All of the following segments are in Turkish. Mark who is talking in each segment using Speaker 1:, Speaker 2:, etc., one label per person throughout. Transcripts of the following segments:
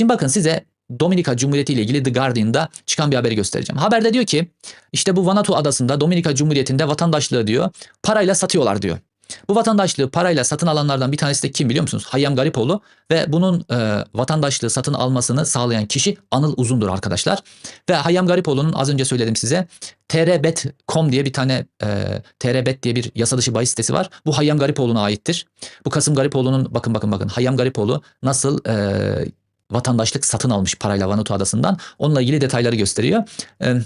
Speaker 1: Şimdi bakın size Dominika Cumhuriyeti ile ilgili The Guardian'da çıkan bir haberi göstereceğim. Haberde diyor ki işte bu Vanuatu adasında Dominika Cumhuriyeti'nde vatandaşlığı diyor parayla satıyorlar diyor. Bu vatandaşlığı parayla satın alanlardan bir tanesi de kim biliyor musunuz? Hayyam Garipoğlu ve bunun e, vatandaşlığı satın almasını sağlayan kişi Anıl Uzundur arkadaşlar. Ve Hayyam Garipoğlu'nun az önce söyledim size trbet.com diye bir tane e, trbet diye bir yasa dışı bahis sitesi var. Bu Hayyam Garipoğlu'na aittir. Bu Kasım Garipoğlu'nun bakın bakın bakın Hayyam Garipoğlu nasıl e, vatandaşlık satın almış parayla Vanuatu adasından. Onunla ilgili detayları gösteriyor. E,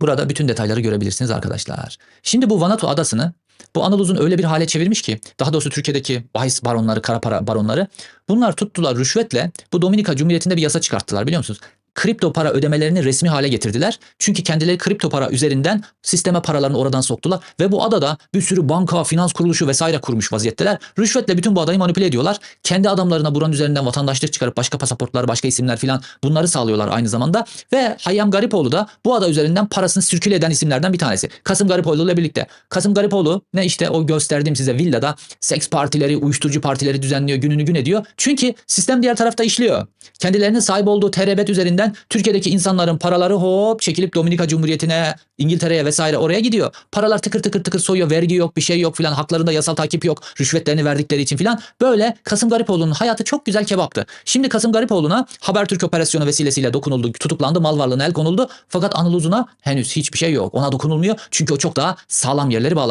Speaker 1: burada bütün detayları görebilirsiniz arkadaşlar. Şimdi bu Vanuatu adasını bu Anıl Uzun öyle bir hale çevirmiş ki daha doğrusu Türkiye'deki bahis baronları, kara para baronları bunlar tuttular rüşvetle bu Dominika Cumhuriyeti'nde bir yasa çıkarttılar biliyor musunuz? Kripto para ödemelerini resmi hale getirdiler. Çünkü kendileri kripto para üzerinden sisteme paralarını oradan soktular. Ve bu adada bir sürü banka, finans kuruluşu vesaire kurmuş vaziyetteler. Rüşvetle bütün bu adayı manipüle ediyorlar. Kendi adamlarına buranın üzerinden vatandaşlık çıkarıp başka pasaportlar, başka isimler filan bunları sağlıyorlar aynı zamanda. Ve Hayyam Garipoğlu da bu ada üzerinden parasını sirküle eden isimlerden bir tanesi. Kasım Garipoğlu ile birlikte. Kasım Garipoğlu ne işte o gösterdiğim size villada seks partileri, uyuşturucu partileri düzenliyor, gününü gün ediyor. Çünkü sistem diğer tarafta işliyor. Kendilerinin sahip olduğu terebet üzerinden Türkiye'deki insanların paraları hop çekilip Dominika Cumhuriyeti'ne, İngiltere'ye vesaire oraya gidiyor. Paralar tıkır tıkır tıkır soyuyor. Vergi yok, bir şey yok filan. Haklarında yasal takip yok. Rüşvetlerini verdikleri için filan. Böyle Kasım Garipoğlu'nun hayatı çok güzel kebaptı. Şimdi Kasım Garipoğlu'na Habertürk operasyonu vesilesiyle dokunuldu, tutuklandı, mal varlığına el konuldu. Fakat Anıl Uzun'a henüz hiçbir şey yok. Ona dokunulmuyor. Çünkü o çok daha sağlam yerleri bağlamış.